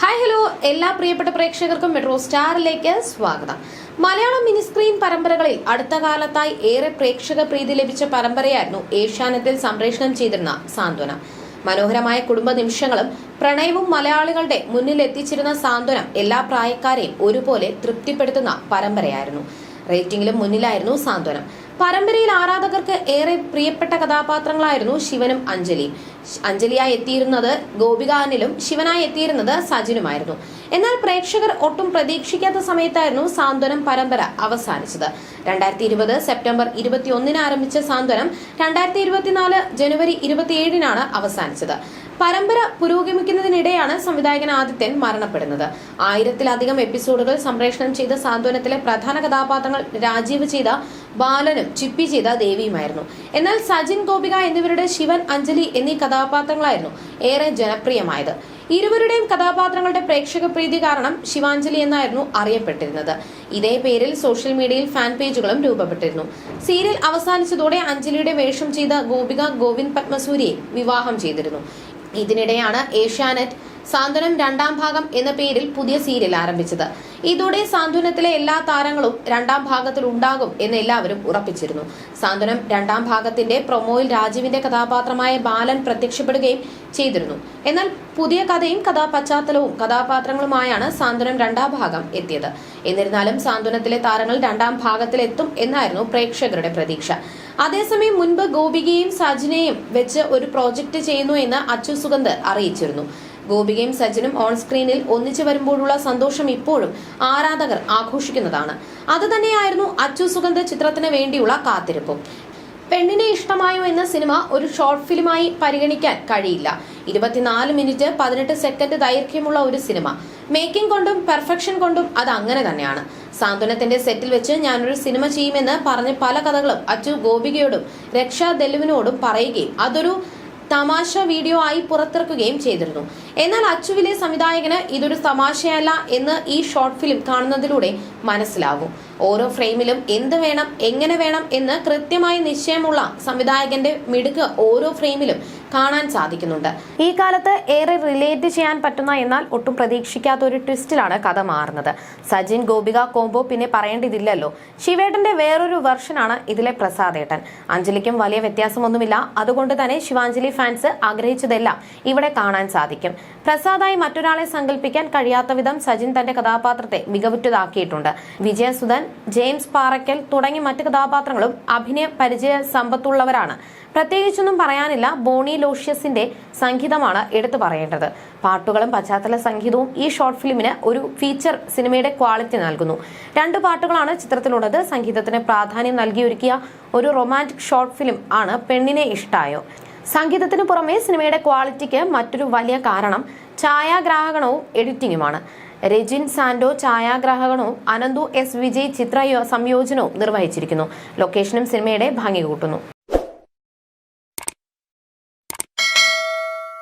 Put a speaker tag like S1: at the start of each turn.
S1: Hi hello എല്ലാ പ്രിയപ്പെട്ട പ്രേക്ഷകർക്കും മെട്രോ സ്റ്റാറിലേക്ക് സ്വാഗതം. മലയാളം മിനി സ്ക്രീൻ പരമ്പരകളിൽ അടുത്ത കാലത്തായി ഏറെ പ്രേക്ഷക പ്രീതി ലഭിച്ച പരമ്പരയായിരുന്നു ഏഷ്യാനെറ്റിൽ സംപ്രേഷണം ചെയ്തിരുന്ന സാന്ത്വന. മനോഹരമായ കുടുംബ നിമിഷങ്ങളും പ്രണയവും മലയാളികളുടെ മുന്നിൽ എത്തിച്ചിരുന്ന സാന്ത്വനം എല്ലാ പ്രായക്കാരെയും ഒരുപോലെ തൃപ്തിപ്പെടുത്തുന്ന പരമ്പരയായിരുന്നു. റേറ്റിംഗിലും മുന്നിലായിരുന്നു സാന്ത്വനം. പരമ്പരയിൽ ആരാധകർക്ക് ഏറെ പ്രിയപ്പെട്ട കഥാപാത്രങ്ങളായിരുന്നു ശിവനും അഞ്ജലിയും അഞ്ജലിയായി എത്തിയിരുന്നത് ഗോപികാനിലും ശിവനായി എത്തിയിരുന്നത് സജിനുമായിരുന്നു. എന്നാൽ പ്രേക്ഷകർ ഒട്ടും പ്രതീക്ഷിക്കാത്ത സമയത്തായിരുന്നു സാന്ത്വനം പരമ്പര അവസാനിച്ചത്. രണ്ടായിരത്തി ഇരുപത് സെപ്റ്റംബർ ഇരുപത്തി ഒന്നിന് ആരംഭിച്ച സാന്ത്വനം രണ്ടായിരത്തി ഇരുപത്തിനാല് ജനുവരി ഇരുപത്തിയേഴിനാണ് അവസാനിച്ചത്. പരമ്പര പുരോഗമിക്കുന്നതിനിടെയാണ് സംവിധായകൻ ആദിത്യൻ മരണപ്പെടുന്നത്. ആയിരത്തിലധികം എപ്പിസോഡുകൾ സംപ്രേഷണം ചെയ്ത സാന്ത്വനത്തിലെ പ്രധാന കഥാപാത്രങ്ങൾ രാജീവ് ചെയ്ത ബാലനും ചിപ്പി ചെയ്ത ദേവിയുമായിരുന്നു. എന്നാൽ സജിൻ ഗോപിക എന്നിവരുടെ ശിവൻ അഞ്ജലി എന്നീ കഥാപാത്രങ്ങളായിരുന്നു ഏറെ ജനപ്രിയമായത്. ഇരുവരുടെയും കഥാപാത്രങ്ങളുടെ പ്രേക്ഷക പ്രീതി കാരണം ശിവാഞ്ജലി എന്നായിരുന്നു അറിയപ്പെട്ടിരുന്നത്. ഇതേ പേരിൽ സോഷ്യൽ മീഡിയയിൽ ഫാൻ പേജുകളും രൂപപ്പെട്ടിരുന്നു. സീരിയൽ അവസാനിച്ചതോടെ അഞ്ജലിയുടെ വേഷം ചെയ്ത ഗോപിക ഗോവിന്ദ് പത്മസൂരിയെ വിവാഹം ചെയ്തിരുന്നു. ഇതിനിടെയാണ് ഏഷ്യാനെറ്റ് സാന്ത്വനം രണ്ടാം ഭാഗം എന്ന പേരിൽ പുതിയ സീരിയൽ ആരംഭിച്ചത്. ഇതോടെ സാന്ത്വനത്തിലെ എല്ലാ താരങ്ങളും രണ്ടാം ഭാഗത്തിൽ ഉണ്ടാകും എന്ന് എല്ലാവരും ഉറപ്പിച്ചിരുന്നു. സാന്ത്വനം രണ്ടാം ഭാഗത്തിന്റെ പ്രൊമോയിൽ രാജീവിന്റെ കഥാപാത്രമായ ബാലൻ പ്രത്യക്ഷപ്പെടുകയും ചെയ്തിരുന്നു. എന്നാൽ പുതിയ കഥയും കഥാപശ്ചാത്തലവും കഥാപാത്രങ്ങളുമായാണ് സാന്ത്വനം രണ്ടാം ഭാഗം എത്തിയത്. എന്നിരുന്നാലും സാന്ത്വനത്തിലെ താരങ്ങൾ രണ്ടാം ഭാഗത്തിലെത്തും എന്നായിരുന്നു പ്രേക്ഷകരുടെ പ്രതീക്ഷ. അതേസമയം മുൻപ് ഗോപികയും സജിനെയും വെച്ച് ഒരു പ്രോജക്റ്റ് ചെയ്യുന്നു എന്ന് അച്ചു സുഗന്ധ് അറിയിച്ചിരുന്നു. ഗോപികയും സജിനും ഓൺ സ്ക്രീനിൽ ഒന്നിച്ചു വരുമ്പോഴുള്ള സന്തോഷം ഇപ്പോഴും ആരാധകർ ആഘോഷിക്കുന്നതാണ്. അത് തന്നെയായിരുന്നു അച്ചു സുഗന്ധ ചിത്രത്തിന് വേണ്ടിയുള്ള കാത്തിരിപ്പും. പെണ്ണിനെ ഇഷ്ടമായോ എന്ന സിനിമ ഒരു ഷോർട്ട് ഫിലിമായി പരിഗണിക്കാൻ കഴിയില്ല. ഇരുപത്തിനാല് മിനിറ്റ് പതിനെട്ട് സെക്കൻഡ് ദൈർഘ്യമുള്ള ഒരു സിനിമ. മേക്കിംഗ് കൊണ്ടും പെർഫെക്ഷൻ കൊണ്ടും അത് അങ്ങനെ തന്നെയാണ്. സാന്ത്വനത്തിന്റെ സെറ്റിൽ വെച്ച് ഞാനൊരു സിനിമ ചെയ്യുമെന്ന് പറഞ്ഞ പല കഥകളും അച്ചു ഗോപികയോടും രക്ഷാ ദലുവിനോടും പറയുകയും അതൊരു തമാശ വീഡിയോ ആയി പുറത്തിറക്കുകയും ചെയ്തിരുന്നു. എന്നാൽ അച്ചുവിലെ സംവിധായകന് ഇതൊരു തമാശയല്ല എന്ന് ഈ ഷോർട്ട് ഫിലിം കാണുന്നതിലൂടെ മനസ്സിലാകും. ഓരോ ഫ്രെയിമിലും എന്ത് വേണം എങ്ങനെ വേണം എന്ന് കൃത്യമായി നിശ്ചയമുള്ള സംവിധായകന്റെ മിടുക്ക് ഓരോ ഫ്രെയിമിലും കാണാൻ സാധിക്കുന്നുണ്ട്. ഈ കാലത്ത് ഏറെ റിലേറ്റ് ചെയ്യാൻ പറ്റുന്ന എന്നാൽ ഒട്ടും പ്രതീക്ഷിക്കാത്ത ഒരു ട്വിസ്റ്റിലാണ് കഥ മാറുന്നത്. സജിൻ ഗോപിക കോംബോ പിന്നെ പറയേണ്ടതില്ലല്ലോ. ശിവേട്ടന്റെ വേറൊരു വെർഷനാണ് ഇതിലെ പ്രസാദേട്ടൻ. അഞ്ജലിക്കും വലിയ വ്യത്യാസമൊന്നുമില്ല. അതുകൊണ്ട് തന്നെ ശിവാഞ്ജലി ഫാൻസ് ആഗ്രഹിച്ചതെല്ലാം ഇവിടെ കാണാൻ സാധിക്കും. പ്രസാദായി മറ്റൊരാളെ സങ്കല്പിക്കാൻ കഴിയാത്ത വിധം സജിൻ തന്റെ കഥാപാത്രത്തെ മികവുറ്റതാക്കിയിട്ടുണ്ട്. വിജയസുധൻ ജെയിംസ് പാറയ്ക്കൽ തുടങ്ങി മറ്റ് കഥാപാത്രങ്ങളും അഭിനയ പരിചയ സമ്പത്തുള്ളവരാണ്. പ്രത്യേകിച്ചൊന്നും പറയാനില്ല. ബോണി ലോഷ്യസിന്റെ സംഗീതമാണ് എടുത്തു പറയേണ്ടത്. പാട്ടുകളും പശ്ചാത്തല സംഗീതവും ഈ ഷോർട്ട് ഫിലിമിന് ഒരു ഫീച്ചർ സിനിമയുടെ ക്വാളിറ്റി നൽകുന്നു. രണ്ട് പാട്ടുകളാണ് ചിത്രത്തിലുള്ളത്. സംഗീതത്തിന് പ്രാധാന്യം നൽകിയൊരുക്കിയ ഒരു റൊമാന്റിക് ഷോർട്ട് ഫിലിം ആണ് പെണ്ണിനെ ഇഷ്ടായോ. സംഗീതത്തിന് പുറമെ സിനിമയുടെ ക്വാളിറ്റിക്ക് മറ്റൊരു വലിയ കാരണം ഛായാഗ്രാഹകണവും എഡിറ്റിംഗുമാണ്. രജിൻ സാൻഡോ ഛായാഗ്രാഹകണവും അനന്തു എസ് വിജയ് ചിത്ര സംയോജനവും നിർവഹിച്ചിരിക്കുന്നു. ലൊക്കേഷനും സിനിമയുടെ ഭംഗി കൂട്ടുന്നു.